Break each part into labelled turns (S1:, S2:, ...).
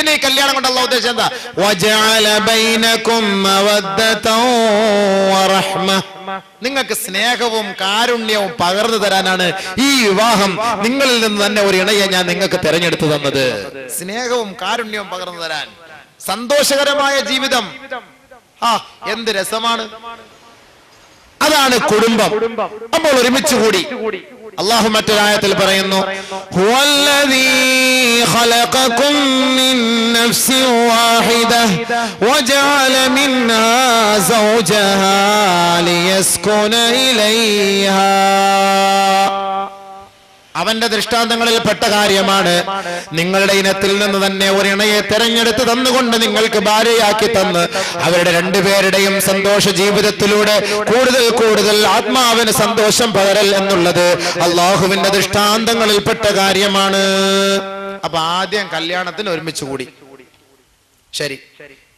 S1: പിന്നെ ഈ കല്യാണം കൊണ്ട് അള്ളാഹ് ഉദ്ദേശം എന്താ? നിങ്ങൾക്ക് സ്നേഹവും കാരുണ്യവും പകർന്നു തരാനാണ് ഈ വിവാഹം നിങ്ങളിൽ നിന്ന് തന്നെ ഒരു ഇണയെ ഞാൻ നിങ്ങൾക്ക് തെരഞ്ഞെടുത്തു തന്നത്. സ്നേഹവും കാരുണ്യവും പകർന്നു തരാൻ. സന്തോഷകരമായ ജീവിതം. ആ എന്ത് രസമാണ്. അതാണ് കുടുംബം. അപ്പോൾ ഒരുമിച്ച് കൂടി. അള്ളാഹു മറ്റൊരായത്തിൽ പറയുന്നു ഹുവല്ലദീ من نفس واحدة وجعل منها زوجها ليسكن إليها. അവന്റെ ദൃഷ്ടാന്തങ്ങളിൽ പെട്ട കാര്യമാണ്. നിങ്ങളുടെ ഇനത്തിൽ നിന്ന് തന്നെ ഒരു ഇണയെ തെരഞ്ഞെടുത്ത് തന്നുകൊണ്ട് നിങ്ങൾക്ക് ഭാര്യയാക്കി തന്ന് അവരുടെ രണ്ടുപേരുടെയും സന്തോഷ ജീവിതത്തിലൂടെ കൂടുതൽ കൂടുതൽ ആത്മാവിന് സന്തോഷം പകരൽ എന്നുള്ളത് അള്ളാഹുവിന്റെ ദൃഷ്ടാന്തങ്ങളിൽ പെട്ട കാര്യമാണ്. അപ്പൊ ആദ്യം കല്യാണത്തിന് ഒരുമിച്ച് കൂടി. ശരി.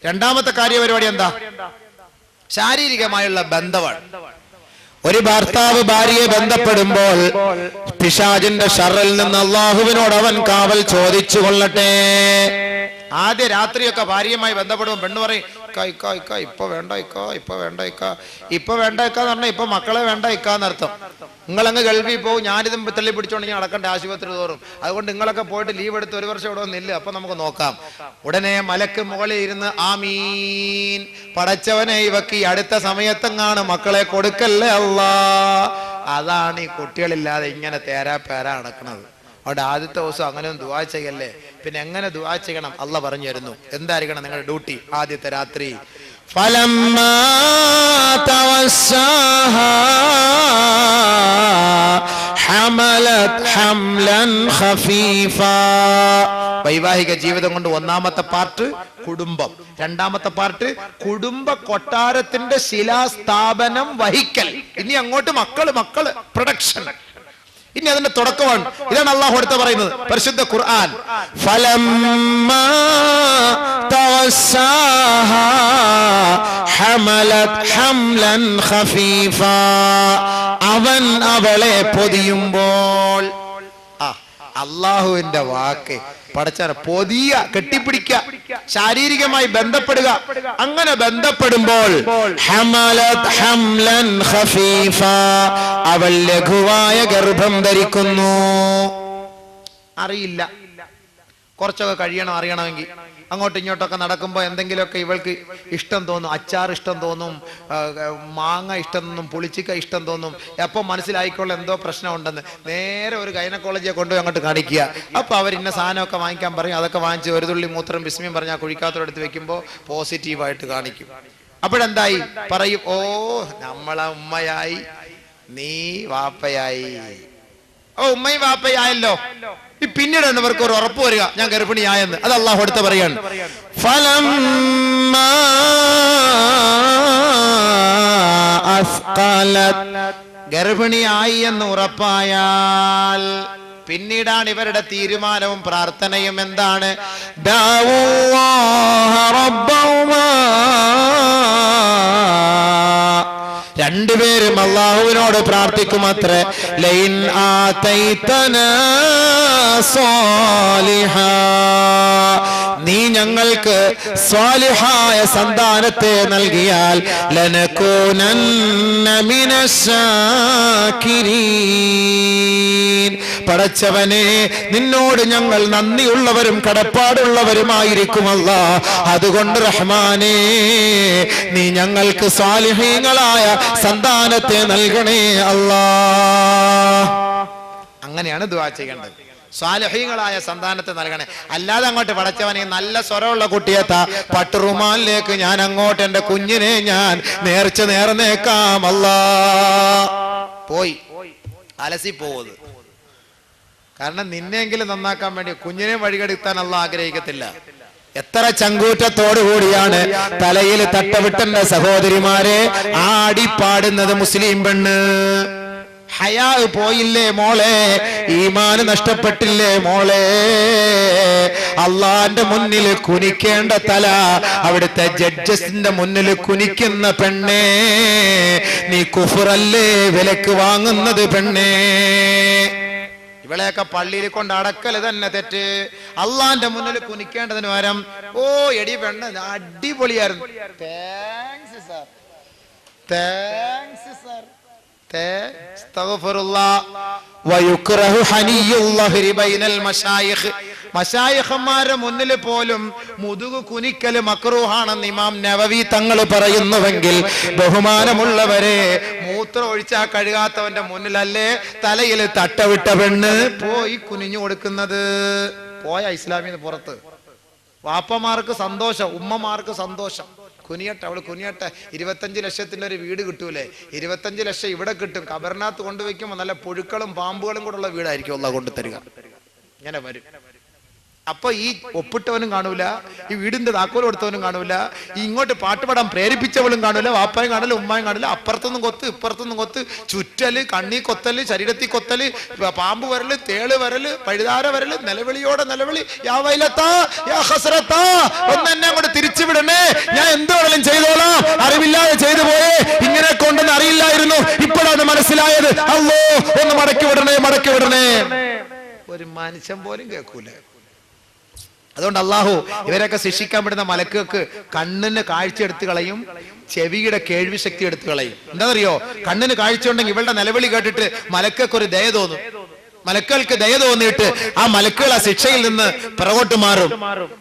S1: രണ്ടാമത്തെ കാര്യപരിപാടി എന്താ? ശാരീരികമായുള്ള ബന്ധമാണ് ഒരു ഭർത്താവ് ഭാര്യയെ ബന്ധപ്പെടുമ്പോൾ പിശാജിന്റെ ഷറിൽ നിന്ന് അള്ളാഹുവിനോട് അവൻ കാവൽ ചോദിച്ചു കൊള്ളട്ടെ. ആദ്യ രാത്രിയൊക്കെ ഭാര്യയുമായി ബന്ധപ്പെടുമ്പോൾ പെണ്ണ് പറയും ഇക്ക ഇക്ക ഇക്ക ഇപ്പൊ വേണ്ട ഇക്ക ഇപ്പൊ വേണ്ട ഇക്ക. ഇപ്പൊ വേണ്ട ഇക്കാന്ന് പറഞ്ഞാൽ ഇപ്പൊ മക്കളെ വേണ്ട ഇക്ക എന്നർത്ഥം. നിങ്ങളങ്ങ് ഗൾഫിൽ പോകും ഞാനിതും തള്ളി പിടിച്ചോണ്ടെങ്കിൽ അടക്കണ്ട ആശുപത്രി തോറും. അതുകൊണ്ട് നിങ്ങളൊക്കെ പോയിട്ട് ലീവ് എടുത്ത് ഒരു വർഷം ഇവിടെ നില്ല അപ്പൊ നമുക്ക് നോക്കാം. ഉടനെ മലക്ക് മുകളിൽ ഇരുന്ന് ആമീൻ. പടച്ചവനെ ഇവക്ക് ഈ അടുത്ത സമയത്തെങ്ങാണ് മക്കളെ കൊടുക്കല്ലേ അള്ളാ അതാണ് ഈ കുട്ടികളില്ലാതെ ഇങ്ങനെ തേരാ പേരാ നടക്കുന്നത് അവിടെ ആദ്യത്തെ ദിവസം അങ്ങനെ ഒന്നും ദുവാ ചെയ്യല്ലേ? പിന്നെ എങ്ങനെ ദുവാ ചെയ്യണം? അല്ല പറഞ്ഞു തരുന്നു. എന്തായിരിക്കണം നിങ്ങളുടെ ഡ്യൂട്ടി? ആദ്യത്തെ രാത്രി. വൈവാഹിക ജീവിതം കൊണ്ട് ഒന്നാമത്തെ പാർട്ട് കുടുംബം. രണ്ടാമത്തെ പാർട്ട് കുടുംബ കൊട്ടാരത്തിന്റെ ശിലാസ്ഥാപനം വഹിക്കൽ. ഇനി അങ്ങോട്ട് മക്കൾ മക്കൾ പ്രൊഡക്ഷൻ. ഇനി അതിന്റെ തുടക്കമാണ്. ഇതാണ് അള്ളാഹു അടുത്ത് പറയുന്നത്. പരിശുദ്ധ ഖുർആൻ. അവൻ അവളെ പൊതിയുമ്പോൾ അള്ളാഹുവിന്റെ വാക്ക്. പടച്ച പൊതിയ കെട്ടിപ്പിടിക്ക ശാരീരികമായി ബന്ധപ്പെടുക. അങ്ങനെ ബന്ധപ്പെടുമ്പോൾ അവൾ ലഘുവായ ഗർഭം ധരിക്കുന്നു. അറിയില്ല. കുറച്ചൊക്കെ കഴിയണം അറിയണമെങ്കിൽ. അങ്ങോട്ടും ഇങ്ങോട്ടൊക്കെ നടക്കുമ്പോൾ എന്തെങ്കിലുമൊക്കെ ഇവൾക്ക് ഇഷ്ടം തോന്നും അച്ചാർ ഇഷ്ടം തോന്നും മാങ്ങ ഇഷ്ടം തോന്നും പുളിച്ചിക്ക ഇഷ്ടം തോന്നും എപ്പോൾ മനസ്സിലായിക്കോളും എന്തോ പ്രശ്നമുണ്ടെന്ന്. നേരെ ഒരു ഗൈനക്കോളജിയെ കൊണ്ടുപോയി അങ്ങോട്ട് കാണിക്കുക. അപ്പോൾ അവർ ഇന്ന സാധനമൊക്കെ വാങ്ങിക്കാൻ പറയും. അതൊക്കെ വാങ്ങിച്ച് ഒരു തുള്ളി മൂത്രം വിസ്മയം പറഞ്ഞാൽ കുഴിക്കാത്തോടെടുത്ത് വെക്കുമ്പോൾ പോസിറ്റീവായിട്ട് കാണിക്കും. അപ്പോഴെന്തായി? പറയും ഓ നമ്മളെ ഉമ്മയായി നീ വാപ്പയായി. ഓ ഉമ്മയും വാപ്പയായല്ലോ ഈ പിന്നീട് എന്നവർക്ക് ഒരു ഉറപ്പ് വരിക. ഞാൻ ഗർഭിണിയായെന്ന് അത് അള്ളാഹു അടുത്ത് പറയാണ്. ഫലം ഗർഭിണിയായി എന്ന് ഉറപ്പായാൽ പിന്നീടാണ് ഇവരുടെ തീരുമാനവും പ്രാർത്ഥനയും എന്താണ്? ദാവൂ. രണ്ടുപേരും അള്ളാഹുവിനോട് പ്രാർത്ഥിക്കുമത്രേ ലൈൻ ആ തൈത്തന സ്വാലിഹാ. നീ ഞങ്ങൾക്ക് സ്വാലിഹായ സന്താനത്തെ നൽകിയാൽ. പടച്ചവനെ നിന്നോട് ഞങ്ങൾ നന്ദിയുള്ളവരും കടപ്പാടുള്ളവരുമായിരിക്കുമല്ല. അതുകൊണ്ട് റഹ്മാനേ നീ ഞങ്ങൾക്ക് സ്വാലിഹീങ്ങളായ സന്താനത്തെ നൽകണേ അല്ലാ. അങ്ങനെയാണ് ദുആ ചെയ്യേണ്ടത്. സ്വാലഹീങ്ങളായ സന്താനത്തെ നൽകണേ. അല്ലാതെ അങ്ങോട്ട് പടച്ചവനെ നല്ല സ്വരമുള്ള കുട്ടിയെത്താ പട്ടുറുമാലിലേക്ക് ഞാൻ അങ്ങോട്ട് എന്റെ കുഞ്ഞിനെ ഞാൻ നേർച്ച നേർന്നേക്കാമല്ല പോയി. അലസി പോവത് കാരണം നിന്നെങ്കിലും നന്നാക്കാൻ വേണ്ടി കുഞ്ഞിനെ വഴികെടുത്താൻ അല്ല ആഗ്രഹിക്കത്തില്ല. എത്ര കൂടിയാണ് തലയിൽ തട്ടവിട്ടന്റെ സഹോദരിമാരെ ആടിപ്പാടുന്നത് മുസ്ലിം പെണ്ണ്. ഹയാ പോയില്ലേ മോളെ? ഈമാന് നഷ്ടപ്പെട്ടില്ലേ മോളെ? അള്ളാന്റെ മുന്നിൽ കുനിക്കേണ്ട തല അവിടുത്തെ ജഡ്ജസിന്റെ മുന്നിൽ കുനിക്കുന്ന പെണ്ണേ നീ കുഫറല്ലേ വിലക്ക് വാങ്ങുന്നത് പെണ്ണേ? ഇവളെയൊക്കെ പള്ളിയിൽ കൊണ്ട് അടക്കൽ തന്നെ തെറ്റ്. അള്ളാന്റെ മുന്നിൽ കുനിക്കേണ്ടതിന് പകരം ഓ എടി പെണ്ണ് അടിപൊളിയായിരുന്നു. താങ്ക്സ് സാർ താങ്ക്സ് സാർ മഷായിഖന്മാരുടെ മുന്നിൽ പോലും മുതുകു കുനിക്കൽ മക്രൂഹാണെന്ന് ഇമാം നവവി തങ്ങൾ പറയുന്നുവെങ്കിൽ ബഹുമാനമുള്ളവരെ മൂത്രം ഒഴിച്ചാ കഴുകാത്തവന്റെ മുന്നിലല്ലേ തലയിൽ തട്ടവിട്ട പെണ്ണ് പോയി കുനിഞ്ഞു കൊടുക്കുന്നത്? പോയ ഇസ്ലാമിന് പുറത്ത്. വാപ്പമാർക്ക് സന്തോഷം ഉമ്മമാർക്ക് സന്തോഷം. കുനിയട്ടെ അവൾ കുനിയട്ടെ. ഇരുപത്തഞ്ച് ലക്ഷത്തിന്റെ ഒരു വീട് കിട്ടൂലേ? ഇരുപത്തഞ്ച് ലക്ഷം ഇവിടെ കിട്ടും. കബറിനകത്ത് കൊണ്ടുവയ്ക്കുമ്പോൾ നല്ല പുഴുക്കളും പാമ്പുകളും കൂടെ ഉള്ള വീടായിരിക്കും ഉള്ള കൊണ്ടുതരിക. ഇങ്ങനെ വരും. അപ്പൊ ഈ ഒപ്പിട്ടവനും കാണൂല ഈ വീടിന്റെ താക്കോൽ കൊടുത്തവനും കാണൂല ഈ ഇങ്ങോട്ട് പാട്ടുപാടാൻ പ്രേരിപ്പിച്ചവളും കാണൂല വാപ്പായും കാണില്ല ഉമ്മായും കാണില്ല അപ്പുറത്തൊന്നും കൊത്ത് ഇപ്പുറത്തൊന്നും കൊത്ത് ചുറ്റൽ കണ്ണി കൊത്തൽ ശരീരത്തിൽ കൊത്തൽ പാമ്പ് വരൽ തേൾ വരൽ പഴുതാര വരൽ നിലവിളിയോടെ നിലവിളി യാ വൈലത്താ യാ ഹസ്രത്താ ഒന്ന് എന്നെ അങ്ങോട്ട് തിരിച്ചു വിടണേ. ഞാൻ എന്തുവേണേലും ചെയ്തോളാം. അറിവില്ലാതെ ചെയ്തു പോയേ. ഇങ്ങനെ കൊണ്ടെന്ന് അറിയില്ലായിരുന്നു. ഇപ്പോഴാണ് മനസ്സിലായത്. അല്ലോ ഒന്ന് മടക്കി വിടണേ മടക്കി വിടണേ. ഒരു മനുഷ്യൻ പോലും കേൾക്കൂല. അതുകൊണ്ട് അള്ളാഹു ഇവരൊക്കെ ശിക്ഷിക്കാൻ പറ്റുന്ന മലക്കുകൾക്ക് കണ്ണിന് കാഴ്ച എടുത്തു കളയും ചെവിയുടെ കേൾവി ശക്തി എടുത്തു കളയും. എന്താണെന്നറിയോ? കണ്ണിന് കാഴ്ച ഉണ്ടെങ്കിൽ ഇവളുടെ നിലവിളി കേട്ടിട്ട് മലക്കൊക്കെ ഒരു ദയ തോന്നും. മലക്കുകൾക്ക് ദയ തോന്നിയിട്ട് ആ മലക്കുകൾ ആ ശിക്ഷയിൽ നിന്ന് പിറകോട്ട് മാറും.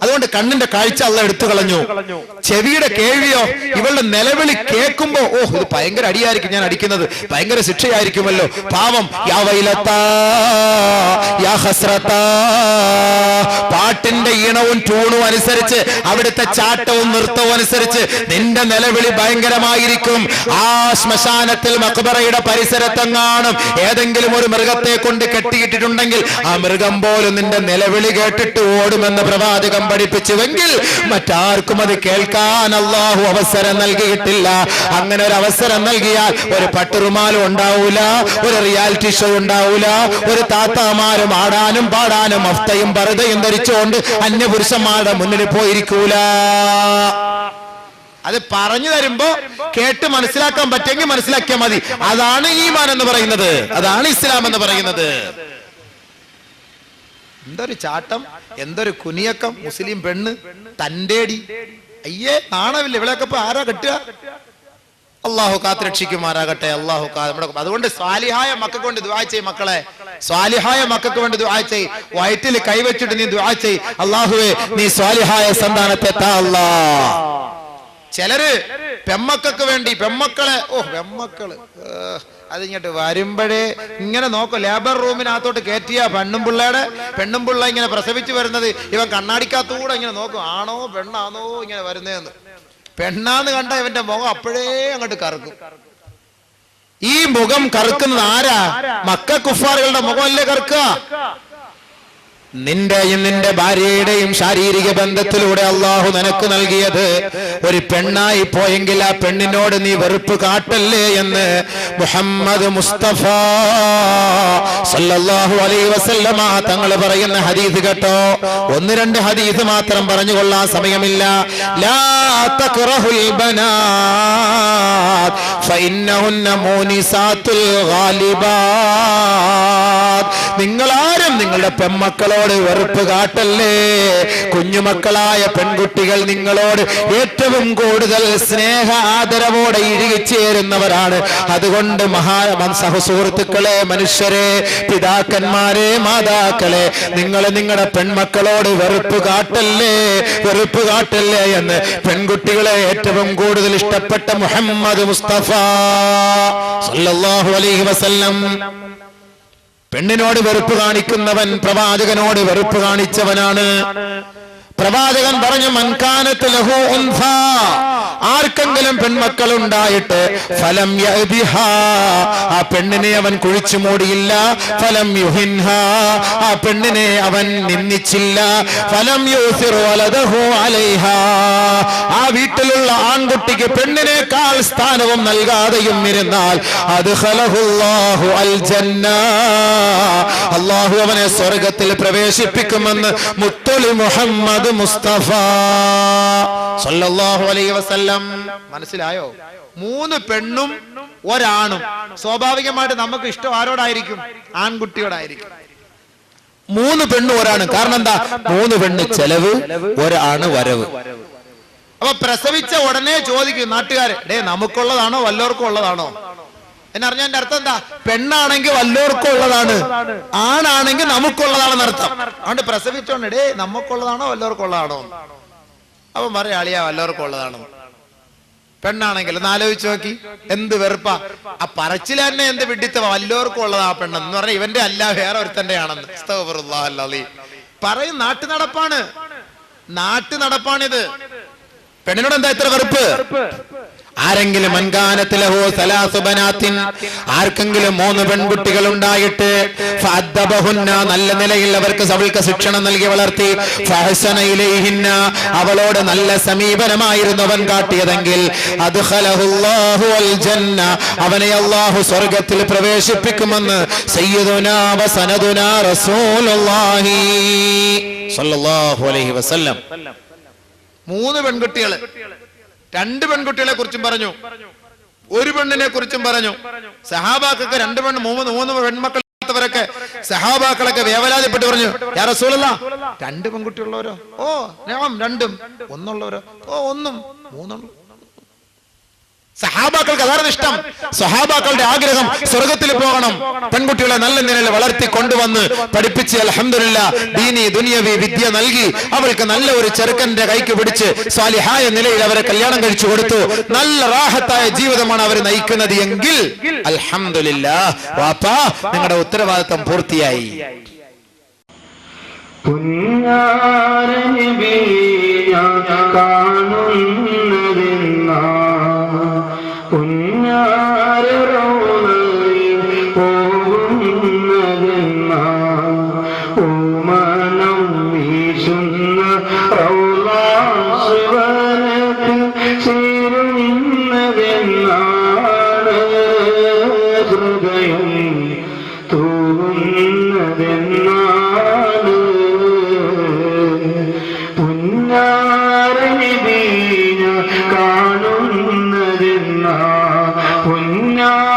S1: അതുകൊണ്ട് കണ്ണിന്റെ കാഴ്ച അള്ള എടുത്തു കളഞ്ഞു. ചെവിയുടെ കേൾവിയോ ഇവളുടെ നിലവിളി കേൾക്കുമ്പോ ഓ ഇത് ഭയങ്കര അടിയായിരിക്കും ഞാൻ അടിക്കുന്നത്. ഭയങ്കര ശിക്ഷയായിരിക്കുമല്ലോ. പാവം യാ വൈലത്താ യാ പാട്ടിന്റെ ഈണവും ട്യൂണും അനുസരിച്ച് അവിടുത്തെ ചാട്ടവും നൃത്തവും അനുസരിച്ച് നിന്റെ നിലവിളി ഭയങ്കരമായിരിക്കും. ആ ശ്മശാനത്തിൽ മക്ബറയുടെ പരിസരത്തെങ്ങാണും ഏതെങ്കിലും ഒരു മൃഗത്തെ കൊണ്ട് കെട്ടിയിട്ടിട്ടുണ്ടെങ്കിൽ ആ മൃഗം പോലും നിന്റെ നിലവിളി കേട്ടിട്ട് ഓടുമെന്ന് പ്രവാചകം പഠിപ്പിച്ചുവെങ്കിൽ മറ്റാർക്കും അത് കേൾക്കാൻ അള്ളാഹു അവസരം നൽകിയിട്ടില്ല. അങ്ങനെ ഒരു അവസരം നൽകിയാൽ ഒരു പട്ടുറുമാലും ഉണ്ടാവൂല ഒരു റിയാലിറ്റി ഷോ ഉണ്ടാവൂല ഒരു താത്താമാരും ആടാനും പാടാനും അഫ്തയും പറുതയും ധരിച്ചുകൊണ്ട് അന്യപുരുഷന്മാരുടെ മുന്നിൽ പോയിരിക്കൂല. അത് പറഞ്ഞു തരുമ്പോ കേട്ട് മനസ്സിലാക്കാൻ പറ്റുമെങ്കിൽ മനസ്സിലാക്കിയാൽ മതി. അതാണ് ഈമാൻ എന്ന് പറയുന്നത്. അതാണ് ഇസ്ലാം എന്ന് പറയുന്നത്. എന്തൊരു ചാട്ടം എന്തൊരു കുനിയക്കം മുസ്ലിം പെണ്ണ് തന്റേടി അയ്യേ നാണമില്ല. ഇവിടെയൊക്കെ ഇപ്പൊ ആരാ കെട്ടുക? അള്ളാഹു കാത്തുരക്ഷിക്കുമാറാകട്ടെ അള്ളാഹു നമ്മുടെ അതുകൊണ്ട് സ്വാലിഹായ മക്കൾക്ക് വേണ്ടി ചെയ്യും മക്കളെ. സ്വാലിഹായ മക്കൾക്ക് വേണ്ടി ചെയ് വയറ്റിൽ കൈവച്ചിട്ട് നീ ചെയ് അള്ളാഹുവേ നീ സ്വാലിഹായ സന്താനത്തെ താ അല്ലാ. ചിലര് പെമ്മക്കൾക്ക് വേണ്ടി പെമ്മക്കളെ ഓ പെമ്മക്കൾ. അതിങ്ങോട്ട് വരുമ്പോഴേ ഇങ്ങനെ നോക്കും. ലേബർ റൂമിനകത്തോട്ട് കയറ്റിയ പെണ്ണും പിള്ളയുടെ പെണ്ണും പിള്ള ഇങ്ങനെ പ്രസവിച്ചു വരുന്നത്. ഇവൻ കണ്ണാടിക്കകത്തൂടെ ഇങ്ങനെ നോക്കും. ആണോ പെണ്ണാണോ ഇങ്ങനെ വരുന്നതെന്ന് പെണ്ണാന്ന് കണ്ട ഇവന്റെ മുഖം അപ്പോഴേ അങ്ങോട്ട് കറക്കും. ഈ മുഖം കറുക്കുന്നത് ആരാ? മക്ക കുഫാറുകളുടെ മുഖമല്ലേ കറുക്കുക? നിന്റെയും നിന്റെ ഭാര്യയുടെയും ശാരീരിക ബന്ധത്തിലൂടെ അള്ളാഹു നിനക്ക് നൽകിയത് ഒരു പെണ്ണായി പോയെങ്കിൽ ആ പെണ്ണിനോട് നീ വെറുപ്പ് കാട്ടല്ലേ എന്ന് മുഹമ്മദ് മുസ്തഫ. സല്ലല്ലാഹു അലൈഹി വസല്ലമ തങ്ങൾ പറയുന്ന ഹദീസ് കേട്ടോ. ഒന്ന് രണ്ട് ഹദീസ് മാത്രം പറഞ്ഞു കൊള്ളാൻ സമയമില്ല. ലാ തക്റഹുൽ ബനാത് ഫഇന്നഹുന്ന മൂനിസാത്തുൽ ഗാലിബാത് നിങ്ങൾ ആരും നിങ്ങളുടെ പെമ്മക്കളോട് വെറുപ്പ് കാട്ടല്ലേ? കുഞ്ഞുമക്കളായ പെൺകുട്ടികൾ നിങ്ങളോട് ഏറ്റവും കൂടുതൽ സ്നേഹ ആദരവോടെ ഇഴുകിച്ചേരുന്നവരാണ്. അതുകൊണ്ട് മഹാ സഹസുഹൃത്തുക്കളെ മനുഷ്യരെ പിതാക്കന്മാരെ മാതാക്കളെ നിങ്ങൾ നിങ്ങളുടെ പെൺമക്കളോട് വെറുപ്പ് കാട്ടല്ലേ വെറുപ്പ് കാട്ടല്ലേ എന്ന് പെൺകുട്ടികളെ ഏറ്റവും കൂടുതൽ ഇഷ്ടപ്പെട്ട മുഹമ്മദ് മുസ്തഫ സല്ലല്ലാഹു അലൈഹി വസല്ലം. പെണ്ണിനോട് വെറുപ്പ് കാണിക്കുന്നവൻ പ്രവാചകനോട് വെറുപ്പ് കാണിച്ചവനാണ്. പ്രവാചകൻ പറഞ്ഞു മൻകാനത്ത് ലഹു ഉൻഫാ ആർക്കെങ്കിലും പെൺമക്കൾ ഉണ്ടായിട്ട് ഫലം ആ പെണ്ണിനെ അവൻ കുഴിച്ചു മൂടിയില്ല. ഫലം യുഹിൻഹ. ആ പെണ്ണിനെ അവൻ നിന്ദിച്ചില്ല. ഫലം വലദഹു അലൈഹ. ആ വീട്ടിലുള്ള ആൺകുട്ടിക്ക് പെണ്ണിനേക്കാൾ സ്ഥാനവും നൽകാതെയും ഇരുന്നാൽ അത് ഖലഹുല്ലാഹു അൽ ജന്ന അള്ളാഹു അവനെ സ്വർഗത്തിൽ പ്രവേശിപ്പിക്കുമെന്ന് മുത്തലി മുഹമ്മദ് മുസ്തഫ. സല്ലല്ലാഹു അലൈഹി വസല്ലം. മനസ്സിലായോ? മൂന്ന് പെണ്ണും ഒരാണും. സ്വാഭാവികമായിട്ട് നമുക്ക് ഇഷ്ടം ആരോടായിരിക്കും? ആൺകുട്ടിയോടായിരിക്കും. മൂന്ന് പെണ്ണും ഒരാണ്. കാരണം എന്താ? മൂന്ന് പെണ്ണ് ചെലവ് ഒരാണ് വരവ്. അപ്പൊ പ്രസവിച്ച ഉടനെ ചോദിക്കും നാട്ടുകാരെ ഡേ നമുക്കുള്ളതാണോ? വല്ലവർക്കും ഉള്ളതാണോ? എന്നറിഞ്ഞ എന്റെ അർത്ഥം എന്താ? പെണ്ണാണെങ്കിൽ വല്ലവർക്കും ഉള്ളതാണ് ആണാണെങ്കിൽ നമുക്കുള്ളതാണെന്ന് അർത്ഥം. അതുകൊണ്ട് പ്രസവിച്ചോണ്ടേ നമുക്കുള്ളതാണോ വല്ലവർക്കും ഉള്ളതാണോ അവൻ പറയാ അളിയാ വല്ലവർക്കും ഉള്ളതാണോ പെണ്ണാണെങ്കിൽ ഒന്ന് ആലോചിച്ച് നോക്കി. എന്ത് വെറുപ്പാ. ആ പറച്ചിൽ തന്നെ എന്ത് വിഡിത്ത വല്ലവർക്കും ഉള്ളതാ ആ പെണ്ണെന്ന് എന്ന് പറഞ്ഞാൽ ഇവന്റെ അല്ല വേറെ ഒരുത്തന്റെ ആണെന്ന്. പറയും നാട്ടു നടപ്പാണ്. നാട്ടു നടപ്പാണിത്. പെണ്ണിനോട് എന്താ ഇത്ര വെറുപ്പ്? ആരെങ്കിലും മൻകാനത്തിലഹോ സലാസുബനാത്തിൻ ആർക്കെങ്കിലും മൂന്ന് പെൺകുട്ടികൾ ഉണ്ടായിട്ട് നല്ല നിലയിൽ അവർക്ക് സവൾക്ക് ശിക്ഷണം നൽകി വളർത്തി അവളോട് നല്ല സമീപനമായിരുന്നു അവൻ കാട്ടിയതെങ്കിൽ അവനെ അള്ളാഹു സ്വർഗത്തിൽ പ്രവേശിപ്പിക്കുമെന്ന് മൂന്ന് പെൺകുട്ടികൾ. രണ്ട് പെൺകുട്ടികളെ കുറിച്ചും പറഞ്ഞു. ഒരു പെണ്ണിനെ കുറിച്ചും പറഞ്ഞു. സഹാബാക്കൊക്കെ രണ്ട് പെണ്ണ് മൂന്ന് മൂന്ന് പെൺമക്കളവരൊക്കെ സഹാബാക്കളൊക്കെ വേവലാതിപ്പെട്ട് പറഞ്ഞു. യാ റസൂലല്ല രണ്ട് പെൺകുട്ടിയുള്ളവരോ? ഓ രണ്ടും ഒന്നുള്ളവരോ? ഓ ഒന്നും മൂന്നുള്ളൂ സഹാബാക്കൾക്ക് അതാണ് ഇഷ്ടം. സഹാബാക്കളുടെ ആഗ്രഹം സ്വർഗത്തിൽ പോകണം. പെൺകുട്ടികളെ നല്ല നിലയിൽ വളർത്തി കൊണ്ടുവന്ന് പഠിപ്പിച്ച് അലഹമില്ല ദീനി ദുനിയവി വിദ്യ നൽകി അവൾക്ക് നല്ല ഒരു ചെറുക്കന്റെ കൈക്ക് പിടിച്ച് സ്വാലിഹായ നിലയിൽ അവരെ കല്യാണം കഴിച്ചു കൊടുത്തു. നല്ല റാഹത്തായ ജീവിതമാണ് അവർ നയിക്കുന്നത് എങ്കിൽ അലഹമില്ല വാപ്പാ നിങ്ങളുടെ ഉത്തരവാദിത്തം പൂർത്തിയായി.
S2: പുഞ്ഞാരനബി ഞാൻ con una